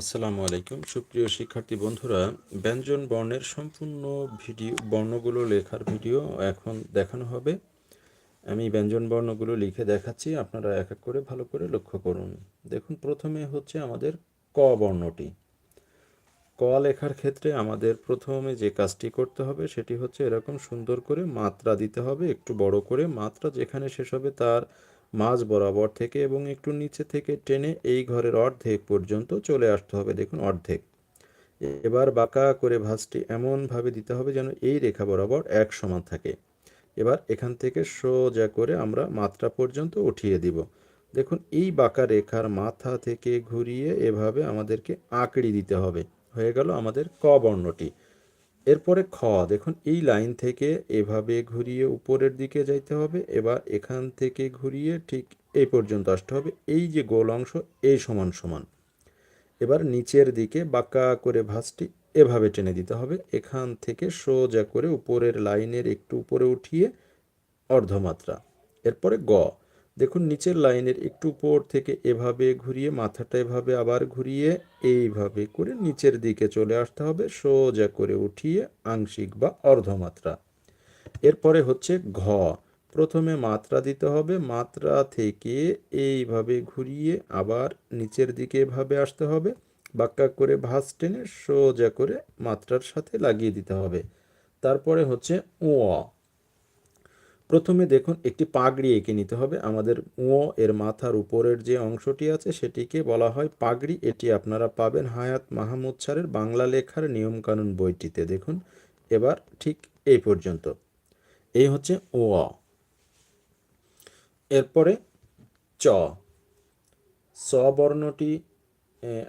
আসসালামু আলাইকুম। সুপ্রিয় শিক্ষার্থী বন্ধুরা, ব্যঞ্জন বর্ণের সম্পূর্ণ ভিডিও, বর্ণগুলো লেখার ভিডিও এখন দেখানো হবে। আমি ব্যঞ্জন বর্ণগুলো লিখে দেখাচ্ছি, আপনারা এক এক করে ভালো করে লক্ষ্য করুন। দেখুন, প্রথমে হচ্ছে আমাদের ক বর্ণটি। ক লেখার ক্ষেত্রে আমাদের প্রথমে যে কাজটি করতে হবে সেটি হচ্ছে এরকম সুন্দর করে মাত্রা দিতে হবে, একটু বড় করে মাত্রা যেখানে শেষ হবে তার মাঝ বরাবর থেকে এবং একটু নিচে থেকে টেনে এই ঘরের অর্ধেক পর্যন্ত চলে আসতে হবে। দেখুন, অর্ধেক। এবার বাঁকা করে ভাঁজটি এমনভাবে দিতে হবে যেন এই রেখা বরাবর এক সমান থাকে। এবার এখান থেকে সোজা করে আমরা মাত্রা পর্যন্ত উঠিয়ে দিব। দেখুন, এই বাঁকা রেখার মাথা থেকে ঘুরিয়ে এভাবে আমাদেরকে আঁকড়ি দিতে হবে। হয়ে গেল আমাদের ক বর্ণটি। এরপরে খ, দেখুন, এই লাইন থেকে এভাবে ঘুরিয়ে উপরের দিকে যাইতে হবে, এবার এখান থেকে ঘুরিয়ে ঠিক এই পর্যন্ত আসতে হবে, এই যে গোল অংশ এই সমান সমান। এবার নিচের দিকে বাঁকা করে ভাঁজটি এভাবে টেনে দিতে হবে, এখান থেকে সোজা করে উপরের লাইনের একটু উপরে উঠিয়ে অর্ধমাত্রা। এরপরে গ দেখুন, নিচের লাইনের একটু উপর থেকে এভাবে ঘুরিয়ে, মাথাটা এভাবে আবার ঘুরিয়ে, এইভাবে করে নিচের দিকে চলে আসতে হবে। সোজা করে উঠিয়ে আংশিক বা অর্ধমাত্রা। এরপরে হচ্ছে ঘ। প্রথমে মাত্রা দিতে হবে। মাত্রা থেকে এইভাবে ঘুরিয়ে আবার নিচের দিকে এভাবে আসতে হবে। বাক্কা করে ভাঁজ টেনে সোজা করে মাত্রার সাথে লাগিয়ে দিতে হবে। তারপরে হচ্ছে ও প্রথমে দেখুন, একটি পাগড়ি এঁকে নিতে হবে। আমাদের ও এর মাথার উপরের যে অংশটি আছে, সেটিকে বলা হয় পাগড়ি। এটি আপনারা পাবেন হায়াত মাহমুদ স্যারের বাংলা লেখার নিয়মকানুন বইটিতে। দেখুন, এবার ঠিক এই পর্যন্ত। এই হচ্ছে ও এরপরে চ। স বর্ণটি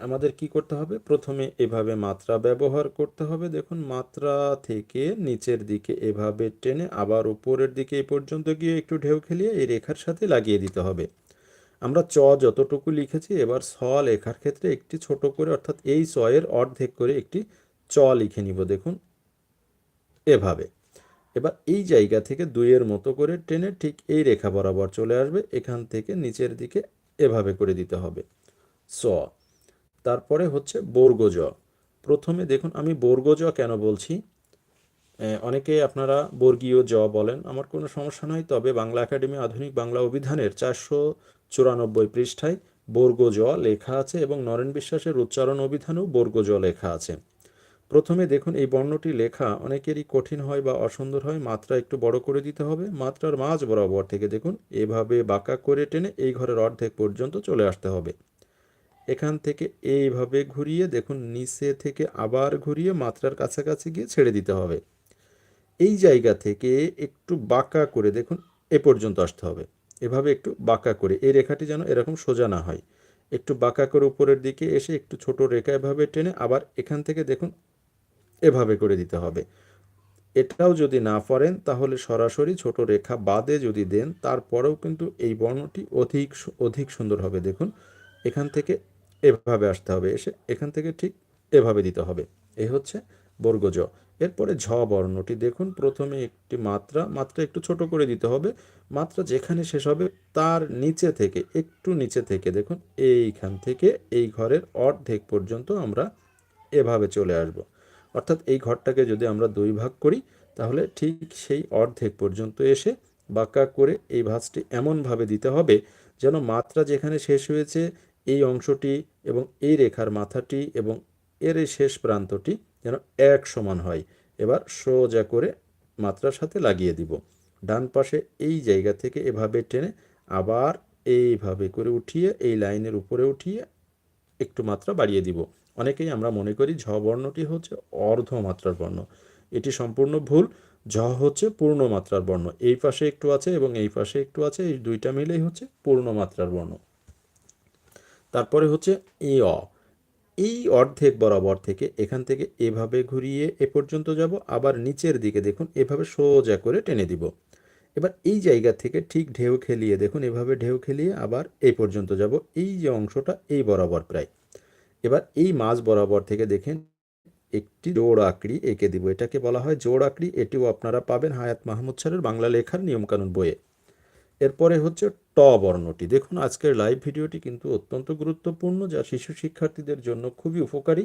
আমাদের কি করতে হবে? প্রথমে এভাবে মাত্রা ব্যবহার করতে হবে। দেখুন, মাত্রা থেকে নিচের দিকে এভাবে টেনে আবার উপরের দিকে এই পর্যন্ত গিয়ে একটু ঢেউ খেলিয়ে এই রেখার সাথে লাগিয়ে দিতে হবে। আমরা চ যতটুকু লিখেছি, এবার স লেখার ক্ষেত্রে একটি ছোট করে, অর্থাৎ এই চ এর অর্ধেক করে একটি চ লিখে নিব, দেখুন, এভাবে। এবার এই জায়গা থেকে দুইয়ের মতো করে টেনে ঠিক এই রেখা বরাবর চলে আসবে। এখান থেকে নিচের দিকে এভাবে করে দিতে হবে। স তারপরে হচ্ছে বর্গজ প্রথমে দেখুন, আমি বর্গজ কেন বলছি? অনেকে আপনারা বর্গীয় জ বলেন, আমার কোনো সমস্যা নয় তবে বাংলা একাডেমি আধুনিক বাংলা অভিধানের চারশো চুরানব্বই পৃষ্ঠায় বর্গজ লেখা আছে এবং নরেন বিশ্বাসের উচ্চারণ অভিধানেও বর্গজ লেখা আছে। প্রথমে দেখুন, এই বর্ণটি লেখা অনেকেরই কঠিন হয় বা অসুন্দর হয়, মাত্রা একটু বড় করে দিতে হবে, মাত্রার মাঝ বরাবর থেকে দেখুন, এভাবে বাঁকা করে টেনে এই ঘরের অর্ধেক পর্যন্ত চলে আসতে হবে। এখান থেকে এইভাবে ঘুরিয়ে দেখুন, নিচে থেকে আবার ঘুরিয়ে মাত্রার কাছাকাছি গিয়ে ছেড়ে দিতে হবে। এই জায়গা থেকে একটু বাঁকা করে দেখুন, এ পর্যন্ত আসতে হবে। এভাবে একটু বাঁকা করে, এই রেখাটি যেন এরকম সোজা না হয়। একটু বাঁকা করে উপরের দিকে এসে একটু ছোট রেখা এভাবে টেনে আবার এখান থেকে দেখুন, এভাবে করে দিতে হবে। এটাও যদি না পারেন, তাহলে সরাসরি ছোট রেখা বাদে যদি দেন, তারপরেও কিন্তু এই বর্ণটি অধিক অধিক সুন্দর হবে। দেখুন, এখান থেকে এভাবে আসতে হবে। এসে এখান থেকে ঠিক এভাবে দিতে হবে। এ হচ্ছে বর্গজ। এরপরে ঝ বর্ণটি দেখুন। প্রথমে একটি মাত্রা মাত্রা একটু ছোট করে দিতে হবে। মাত্রা যেখানে শেষ হবে তার নিচে থেকে, একটু নিচে থেকে দেখুন, এইখান থেকে এই ঘরের অর্ধেক পর্যন্ত আমরা এভাবে চলে আসব। অর্থাৎ এই ঘরটাকে যদি আমরা দুই ভাগ করি, তাহলে ঠিক সেই অর্ধেক পর্যন্ত এসে বাঁকা করে এই ভাঁজটি এমনভাবে দিতে হবে যেন মাত্রা যেখানে শেষ হয়েছে এই অংশটি এবং এই রেখার মাথাটি এবং এর এই শেষ প্রান্তটি যেন এক সমান হয়। এবার সোজা করে মাত্রার সাথে লাগিয়ে দিব। ডান পাশে এই জায়গা থেকে এভাবে টেনে আবার এইভাবে করে উঠিয়ে, এই লাইনের উপরে উঠিয়ে একটু মাত্রা বাড়িয়ে দিব। অনেকেই আমরা মনে করি ঝ বর্ণটি হচ্ছে অর্ধ মাত্রার বর্ণ। এটি সম্পূর্ণ ভুল। ঝ হচ্ছে পূর্ণ মাত্রার বর্ণ। এই পাশে একটু আছে এবং এই পাশে একটু আছে। এই দুইটা মিলেই হচ্ছে পূর্ণ মাত্রার বর্ণ। তারপরে হচ্ছে এ, অ। এই অর্ধেক বরাবর থেকে এখান থেকে এভাবে ঘুরিয়ে এ পর্যন্ত যাব, আবার নিচের দিকে দেখুন, এভাবে সোজা করে টেনে দিব। এবার এই জায়গা থেকে ঠিক ঢেউ খেলিয়ে দেখুন, এভাবে ঢেউ খেলিয়ে আবার এই পর্যন্ত যাব, এই যে অংশটা এই বরাবর প্রায়। এবার এই মাঝ বরাবর থেকে দেখেন, একটি জোড় আঁকড়ি এঁকে দিব। এটাকে বলা হয় জোড় আঁকড়ি, এটিও আপনারা পাবেন হায়াত মাহমুদ স্যারের বাংলা লেখার নিয়মকানুন বইয়ে। এরপরে হচ্ছে ট বর্ণটি। দেখুন, আজকের লাইভ ভিডিওটি কিন্তু অত্যন্ত গুরুত্বপূর্ণ, যা শিশু শিক্ষার্থীদের জন্য খুবই উপকারী।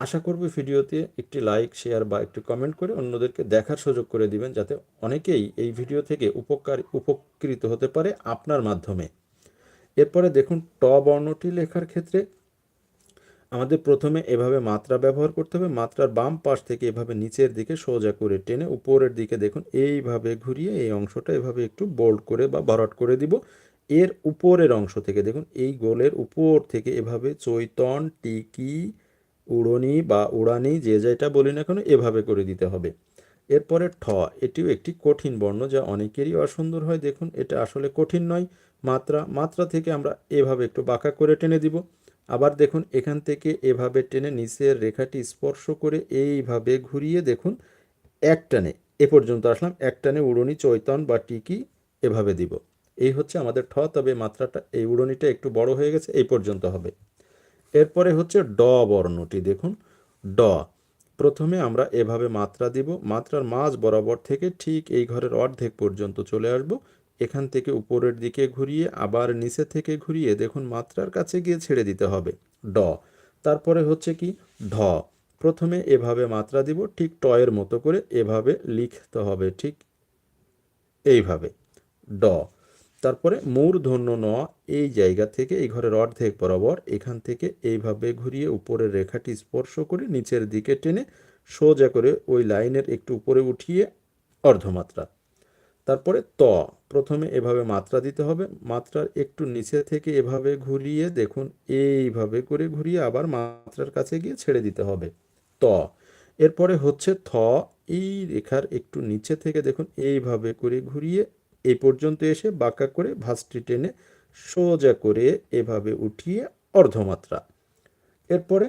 আশা করব ভিডিওতে একটি লাইক শেয়ার বা একটি কমেন্ট করে অন্যদেরকে দেখার সুযোগ করে দিবেন, যাতে অনেকেই এই ভিডিও থেকে উপকার, উপকৃত হতে পারে আপনার মাধ্যমে। এরপরে দেখুন, ট বর্ণটি লেখার ক্ষেত্রে আমাদের প্রথমে এভাবে মাত্রা ব্যবহার করতে হবে। মাত্রার বাম পাশ থেকে এভাবে নিচের দিকে সোজা করে টেনে উপরের দিকে দেখুন, এইভাবে ঘুরিয়ে এই অংশটা এভাবে একটু বোল্ড করে বা ভরাট করে দিব। এর উপরের অংশ থেকে দেখুন, এই গোলের উপর থেকে এভাবে চৈতন, টিকি, উড়নি বা উড়ানি, যে যেটা বলি না কেন, এভাবে করে দিতে হবে। এরপরে ঠ, এটিও একটি কঠিন বর্ণ যা অনেকেরই অসুন্দর হয়। দেখুন, এটা আসলে কঠিন নয়। মাত্রা মাত্রা থেকে আমরা এভাবে একটু বাঁকা করে টেনে দিব। আবার দেখুন, এখান থেকে এভাবে টেনে নিচের রেখাটি স্পর্শ করে এইভাবে ঘুরিয়ে দেখুন, এক টানে। এ পর্যন্ত আসলাম, এক টানে উড়নি চৈতন বা টিকি এভাবে দিব। এই হচ্ছে আমাদের ঠ, তবে মাত্রাটা, এই উড়নিটা একটু বড় হয়ে গেছে, এই পর্যন্ত হবে। এরপরে হচ্ছে ড বর্ণটি, দেখুন, ড। প্রথমে আমরা এভাবে মাত্রা দিব, মাত্রার মাঝ বরাবর থেকে ঠিক এই ঘরের অর্ধেক পর্যন্ত চলে আসব। এখান থেকে উপরের দিকে ঘুরিয়ে, আবার নিচে থেকে ঘুরিয়ে দেখুন মাত্রার কাছে গিয়ে ছেড়ে দিতে হবে। ড। তারপরে হচ্ছে কি? ঢ। প্রথমে এভাবে মাত্রা দিব, ঠিক টয়ের মতো করে এভাবে লিখতে হবে, ঠিক এইভাবে। ড। তারপরে মূর্ধন্য ন, এই জায়গা থেকে, এই ঘরের অর্ধেক বরাবর এখান থেকে এইভাবে ঘুরিয়ে উপরের রেখাটি স্পর্শ করে নিচের দিকে টেনে সোজা করে ওই লাইনের একটু উপরে উঠিয়ে অর্ধমাত্রা। তারপরে ত, প্রথমে এভাবে মাত্রা দিতে হবে। মাত্রার একটু নিচে থেকে এভাবে ঘুরিয়ে দেখুন, এইভাবে করে ঘুরিয়ে আবার মাত্রার কাছে গিয়ে ছেড়ে দিতে হবে। ত, এরপরে হচ্ছে থ, এই রেখার একটু নিচে থেকে দেখুন, এইভাবে করে ঘুরিয়ে এই পর্যন্ত এসে বাঁকা করে ভাঁজটি টেনে সোজা করে এভাবে উঠিয়ে অর্ধমাত্রা। এরপরে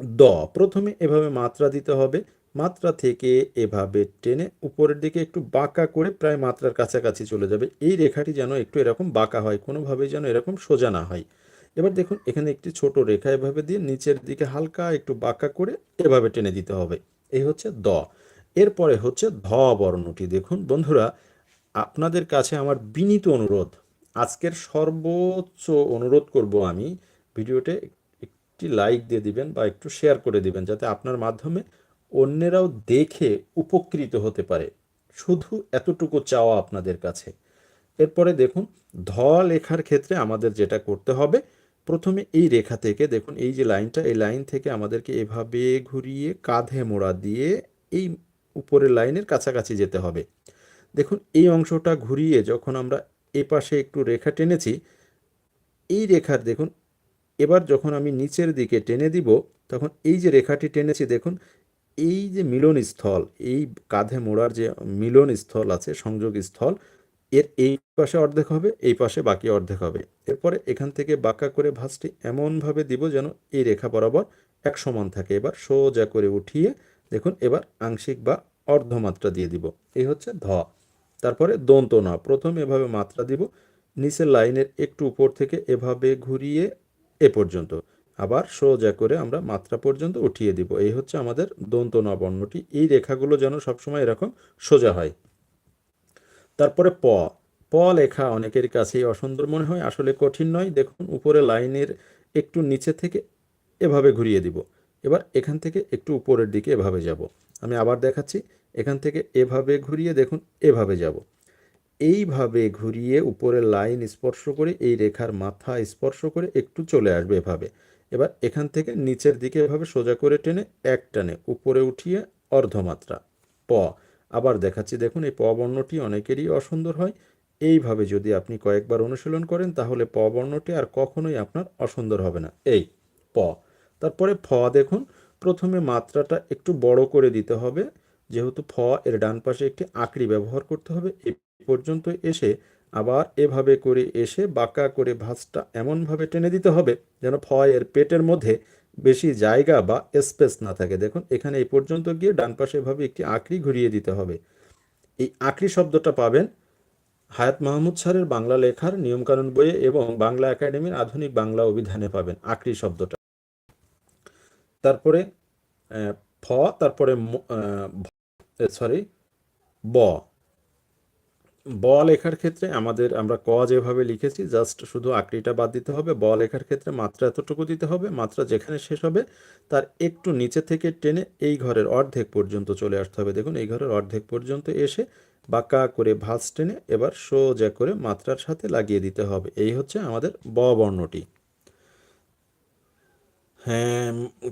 দ, প্রথমে এভাবে মাত্রা দিতে হবে। মাত্রা থেকে এভাবে টেনে উপরের দিকে একটু বাঁকা করে প্রায় মাত্রার কাছাকাছি চলে যাবে। এই রেখাটি যেন একটু এরকম বাঁকা হয় কোনোভাবে যেন এরকম সোজা না হয়। এবার দেখুন, এখানে একটি ছোট রেখা এভাবে দিয়ে নিচের দিকে হালকা একটু বাঁকা করে এভাবে টেনে দিতে হবে। এই হচ্ছে দ। এরপরে হচ্ছে ধ বর্ণটি। দেখুন বন্ধুরা, আপনাদের কাছে আমার বিনীত অনুরোধ, আজকের সর্বোচ্চ অনুরোধ করব আমি, ভিডিওতে একটি লাইক দিয়ে দিবেন বা একটু শেয়ার করে দিবেন, যাতে আপনার মাধ্যমে অন্যেরাও দেখে উপকৃত হতে পারে। শুধু এতটুকু চাওয়া আপনাদের কাছে। এরপরে দেখুন ধ লেখার ক্ষেত্রে আমাদের যেটা করতে হবে, প্রথমে এই রেখা থেকে দেখুন, এই যে লাইনটা, এই লাইন থেকে আমাদেরকে এভাবে ঘুরিয়ে কাঁধে মোড়া দিয়ে এই উপরের লাইনের কাছাকাছি যেতে হবে। দেখুন, এই অংশটা ঘুরিয়ে যখন আমরা এ পাশে একটু রেখা টেনেছি, এই রেখার দেখুন, এবার যখন আমি নিচের দিকে টেনে দিব, তখন এই যে রেখাটি টেনেছি, দেখুন এই যে মিলন স্থল এই কাঁধে মোড়ার যে মিলন স্থল আছে সংযোগ স্থল এর এই পাশে অর্ধেক হবে, এই পাশে বাকি অর্ধেক হবে। এরপরে এখান থেকে বাঁকা করে ভাঁজটি এমনভাবে দিব যেন এই রেখা বরাবর এক সমান থাকে। এবার সোজা করে উঠিয়ে দেখুন, এবার আংশিক বা অর্ধমাত্রা দিয়ে দিব। এই হচ্ছে ধ। তারপরে দন্ত না। প্রথম এভাবে মাত্রা দিব, নিচের লাইনের একটু উপর থেকে এভাবে ঘুরিয়ে এ পর্যন্ত। আবার সোজা করে আমরা মাত্রা পর্যন্ত উঠিয়ে দিব। এই হচ্ছে আমাদের দন্ত ন বর্ণটি এই রেখাগুলো যেন সবসময় এরকম সোজা হয়। তারপরে প। প লেখা অনেকের কাছেই অসুন্দর মনে হয়, আসলে কঠিন নয়। দেখুন, উপরে লাইনের একটু নিচে থেকে এভাবে ঘুরিয়ে দিব। এবার এখান থেকে একটু উপরের দিকে এভাবে যাব। আমি আবার দেখাচ্ছি, এখান থেকে এভাবে ঘুরিয়ে দেখুন, এভাবে যাব। এইভাবে ঘুরিয়ে উপরের লাইন স্পর্শ করে, এই রেখার মাথা স্পর্শ করে একটু চলে আসবে এভাবে। এবার এখান থেকে নিচের দিকে এভাবে সোজা করে টেনে এক টানে উপরে উঠিয়ে অর্ধমাত্রা। প। আবার দেখাচ্ছি, দেখুন, এই প বর্ণটি অনেকেরই অসুন্দর হয়। এইভাবে যদি আপনি কয়েকবার অনুশীলন করেন, তাহলে প বর্ণটি আর কখনোই আপনার অসুন্দর হবে না। এই, প। তারপরে ফ, দেখুন, প্রথমে মাত্রাটা একটু বড় করে দিতে হবে। যেহেতু ফ এর ডান পাশে একটি আঁকড়ি ব্যবহার করতে হবে এই পর্যন্ত এসে আবার এভাবে করে এসে বাঁকা করে ভাঁজটা এমনভাবে টেনে দিতে হবে যেন ফ এর পেটের মধ্যে বেশি জায়গা বা স্পেস না থাকে। দেখুন, এখানে এই পর্যন্ত গিয়ে ডান পাশে এভাবে একটি আঁকড়ি ঘুরিয়ে দিতে হবে। এই আঁকড়ি শব্দটা পাবেন হায়াত মাহমুদ স্যারের বাংলা লেখার নিয়মকানুন বইয়ে এবং বাংলা একাডেমির আধুনিক বাংলা অভিধানে পাবেন আঁকড়ি শব্দটা। তারপরে ফ, তারপরে সরি ব। ব লেখার ক্ষেত্রে আমাদের, আমরা ক যেভাবে লিখেছি জাস্ট শুধু আকৃতিটা বাদ দিতে হবে। ব লেখার ক্ষেত্রে মাত্রা এতটুকু দিতে হবে, মাত্রা যেখানে শেষ হবে, তার একটু নিচে থেকে টেনে এই ঘরের অর্ধেক পর্যন্ত চলে আসতে হবে। দেখুন, এই ঘরের অর্ধেক পর্যন্ত এসে বাঁকা করে ভাঁজ টেনে এবার সোজা করে মাত্রার সাথে লাগিয়ে দিতে হবে। এই হচ্ছে আমাদের ব বর্ণটি। হ্যাঁ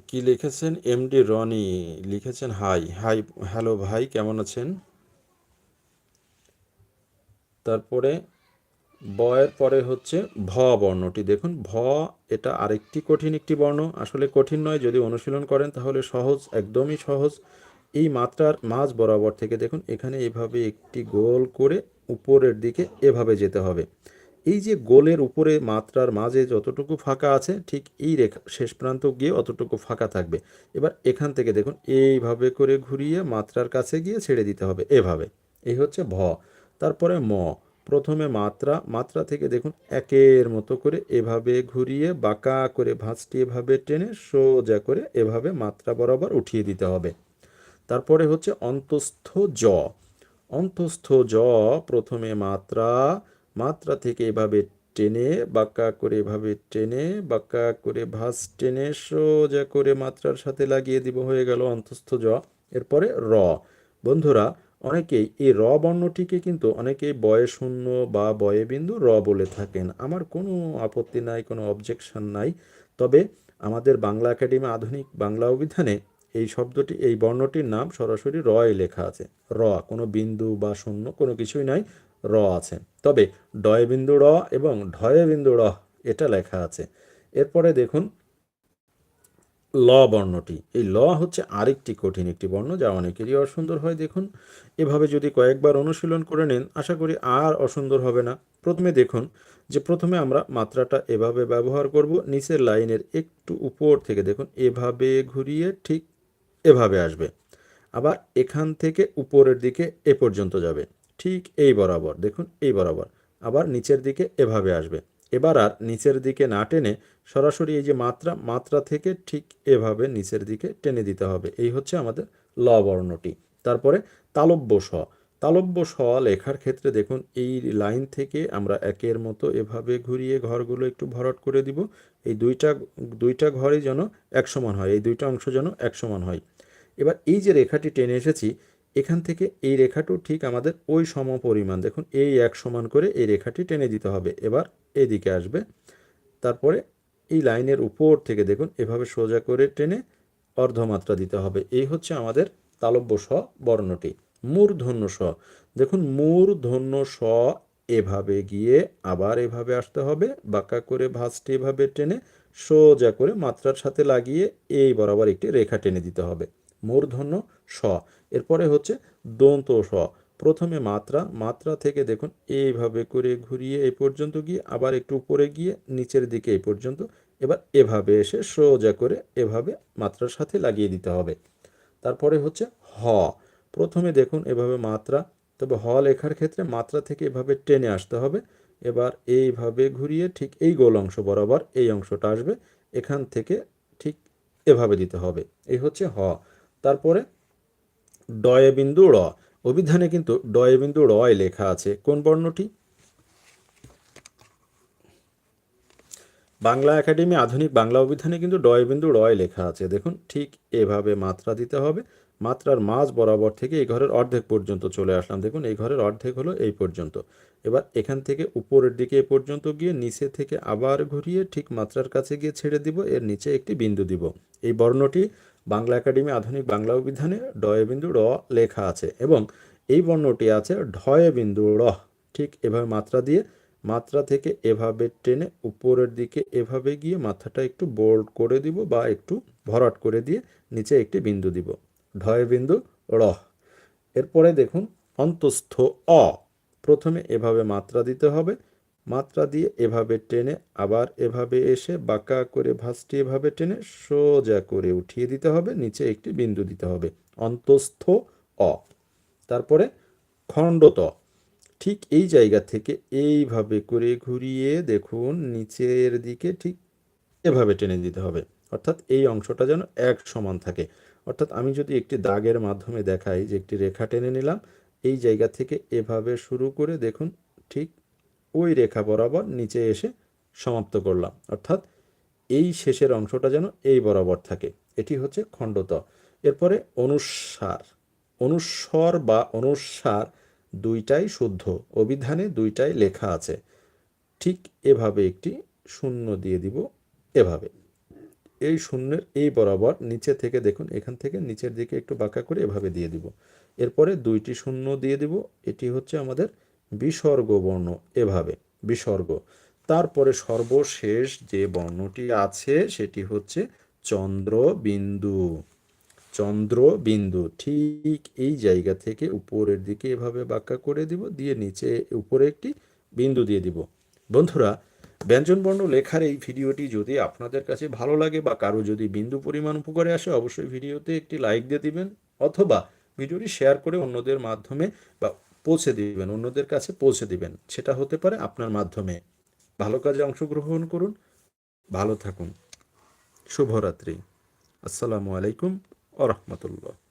কি লিখেছেন? এমডি রনি লিখেছেন হাই হাই হ্যালো ভাই, কেমন আছেন? তারপরে ব এর পরে হচ্ছে ভ বর্ণটি। দেখুন, ভ এটা আরেকটি কঠিন একটি বর্ণ। আসলে কঠিন নয়, যদি অনুশীলন করেন তাহলে সহজ, একদমই সহজ। এই মাত্রার মাঝ বরাবর থেকে দেখুন, এখানে এভাবে একটি গোল করে উপরের দিকে এভাবে যেতে হবে। এই যে গোলের উপরে মাত্রার মাঝে যতটুকু ফাঁকা আছে, ঠিক এই রেখা, শেষ প্রান্ত গিয়ে অতটুকু ফাঁকা থাকবে। এবার এখান থেকে দেখুন, এইভাবে করে ঘুরিয়ে মাত্রার কাছে গিয়ে ছেড়ে দিতে হবে, এভাবে। এই হচ্ছে ভ। তারপরে ম, প্রথমে মাত্রা মাত্রা থেকে দেখুন একের মতো করে এভাবে ঘুরিয়ে বাঁকা করে ভাঁজটি এভাবে টেনে সোজা করে এভাবে মাত্রা বরাবর উঠিয়ে দিতে হবে। তারপরে হচ্ছে অন্তস্থ জ। অন্তস্থ জ প্রথমে মাত্রা মাত্রা থেকে এভাবে টেনে, বাঁকা করে এভাবে টেনে, বাঁকা করে ভাঁজ টেনে সোজা করে মাত্রার সাথে লাগিয়ে দিব, হয়ে গেল অন্তস্থ জ। এরপরে র। বন্ধুরা অনেকেই এই র বর্ণটিকে কিন্তু অনেকেই বয়ে শূন্য বা বয়ে বিন্দু র বলে থাকেন। আমার কোনো আপত্তি নাই, কোনো অবজেকশন নাই। তবে আমাদের বাংলা একাডেমি আধুনিক বাংলা অভিধানে এই শব্দটি, এই বর্ণটির নাম সরাসরি রয় লেখা আছে। র, কোনো বিন্দু বা শূন্য, কোনো কিছুই নাই, র আছে। তবে ডয় বিন্দু র এবং ঢয়ে বিন্দু র, এটা লেখা আছে। এরপরে দেখুন ল বর্ণটি। এই ল হচ্ছে আরেকটি কঠিন একটি বর্ণ যা অনেকেরই অসুন্দর হয়, দেখুন। এভাবে যদি কয়েকবার অনুশীলন করে নেন, আশা করি আর অসুন্দর হবে না। প্রথমে দেখুন যে প্রথমে আমরা মাত্রাটা এভাবে ব্যবহার করব, নিচের লাইনের একটু উপর থেকে দেখুন, এভাবে ঘুরিয়ে ঠিক এভাবে আসবে। আবার এখান থেকে উপরের দিকে এ পর্যন্ত যাবে। ঠিক এই বরাবর, দেখুন, এই বরাবর। আবার নিচের দিকে এভাবে আসবে। এবার আর নিচের দিকে না টেনে সরাসরি এই যে মাত্রা মাত্রা থেকে ঠিক এভাবে নিচের দিকে টেনে দিতে হবে। এই হচ্ছে আমাদের ল বর্ণটি। তারপরে তালব্য স। তালব্য স লেখার ক্ষেত্রে দেখুন, এই লাইন থেকে আমরা একের মতো এভাবে ঘুরিয়ে ঘরগুলো একটু ভরট করে দিব। এই দুইটা দুইটা ঘরই যেন এক সমান হয়, এই দুইটা অংশ যেন এক সমান হয়। এবার এই যে রেখাটি টেনে এসেছি এখান থেকে এই রেখাটিও ঠিক আমাদের ওই সম পরিমাণ দেখুন এই এক সমান করে এই রেখাটি টেনে দিতে হবে। এবার এদিকে আসবে, তারপরে এই লাইনের উপর থেকে দেখুন এভাবে সোজা করে টেনে অর্ধমাত্রা দিতে হবে। এই হচ্ছে আমাদের তালব্য স বর্ণটি মূর্ধন্য স দেখুন মূর্ধন্য স এভাবে গিয়ে আবার এভাবে আসতে হবে, বাঁকা করে ভাঁজটি এভাবে টেনে সোজা করে মাত্রার সাথে লাগিয়ে এই বরাবর একটি রেখা টেনে দিতে হবে। মূর্ধন্য স এরপরে হচ্ছে দন্ত স। প্রথমে মাত্রা মাত্রা থেকে দেখুন, এইভাবে করে ঘুরিয়ে এই পর্যন্ত গিয়ে, আবার একটু উপরে গিয়ে, নিচের দিকে এই পর্যন্ত, এবার এভাবে এসে সোজা করে এভাবে মাত্রার সাথে লাগিয়ে দিতে হবে। তারপরে হচ্ছে হ। প্রথমে দেখুন, এভাবে মাত্রা, তবে হ লেখার ক্ষেত্রে মাত্রা থেকে এভাবে টেনে আসতে হবে। এবার এইভাবে ঘুরিয়ে ঠিক এই গোল অংশ বরাবর এই অংশটা আসবে, এখান থেকে ঠিক এভাবে দিতে হবে। এই হচ্ছে হ। তারপরে ডয়ে বিন্দু র। অভিধানে কিন্তু ডয়ে বিন্দু রয় লেখা আছে। কোন বর্ণটি? বাংলা একাডেমি আধুনিক বাংলা অভিধানে কিন্তু ডয় বিন্দু রয় লেখা আছে। দেখুন, ঠিক এভাবে মাত্রা দিতে হবে। মাত্রার মাঝ বরাবর থেকে এই ঘরের অর্ধেক পর্যন্ত চলে আসলাম। দেখুন, এই ঘরের অর্ধেক হলো এই পর্যন্ত। এবার এখান থেকে উপরের দিকে এ পর্যন্ত গিয়ে নিচে থেকে আবার ঘুরিয়ে ঠিক মাত্রার কাছে গিয়ে ছেড়ে দিব। এর নিচে একটি বিন্দু দিব। এই বর্ণটি বাংলা একাডেমি আধুনিক বাংলা অভিধানে ডয়ে বিন্দু র লেখা আছে এবং এই বর্ণটি আছে ঢয়ে বিন্দু র। ঠিক এভাবে মাত্রা দিয়ে মাত্রা থেকে এভাবে টেনে উপরের দিকে এভাবে গিয়ে মাথাটা একটু বোল্ড করে দিব বা একটু ভরাট করে দিয়ে নিচে একটি বিন্দু দিব। ঢয় বিন্দু র। এরপরে দেখুন, অন্তস্থ অ। প্রথমে এভাবে মাত্রা দিতে হবে। মাত্রা দিয়ে এভাবে টেনে আবার এভাবে এসে বাঁকা করে ভাঁজটি এভাবে টেনে সোজা করে উঠিয়ে দিতে হবে, নিচে একটি বিন্দু দিতে হবে। অন্তস্থ অ। তারপরে খণ্ডত। ঠিক এই জায়গা থেকে এইভাবে করে ঘুরিয়ে দেখুন, নিচের দিকে ঠিক এভাবে টেনে দিতে হবে। অর্থাৎ এই অংশটা যেন এক সমান থাকে। অর্থাৎ আমি যদি একটি দাগের মাধ্যমে দেখাই যে একটি রেখা টেনে নিলাম, এই জায়গা থেকে এভাবে শুরু করে দেখুন, ঠিক ওই রেখা বরাবর নিচে এসে সমাপ্ত করলাম। অর্থাৎ এই শেষের অংশটা যেন এই বরাবর থাকে। এটি হচ্ছে খণ্ডত। এরপরে অনুস্বার অনুস্বর বা অনুসার দুইটাই শুদ্ধ। অভিধানে দুইটাই লেখা আছে। ঠিক এভাবে একটি শূন্য দিয়ে দিব এভাবে। এই শূন্যের এই বরাবর নিচে থেকে দেখুন, এখান থেকে নিচের দিকে একটু বাঁকা করে এভাবে দিয়ে দিব। এরপরে দুইটি শূন্য দিয়ে দিব। এটি হচ্ছে আমাদের বিসর্গ বর্ণ এভাবে, বিসর্গ। তারপরে সর্বশেষ যে বর্ণটি আছে সেটি হচ্ছে চন্দ্রবিন্দু। চন্দ্রবিন্দু, ঠিক এই জায়গা থেকে উপরের দিকে এভাবে বাঁকা করে দিব, দিয়ে নিচে উপরে একটি বিন্দু দিয়ে দিব। বন্ধুরা ব্যঞ্জনবর্ণ লেখার এই ভিডিওটি যদি আপনাদের কাছে ভালো লাগে বা কারও যদি বিন্দু পরিমাণ উপকারে আসে, অবশ্যই ভিডিওতে একটি লাইক দিয়ে দিবেন, অথবা ভিডিওটি শেয়ার করে অন্যদের মাধ্যমে বা পৌঁছে দিবেন, অন্যদের কাছে পৌঁছে দিবেন। সেটা হতে পারে আপনার মাধ্যমে। ভালো কাজে অংশগ্রহণ করুন। ভালো থাকুন। শুভরাত্রি। আসসালামু আলাইকুম আ রহমতুল্লাহ।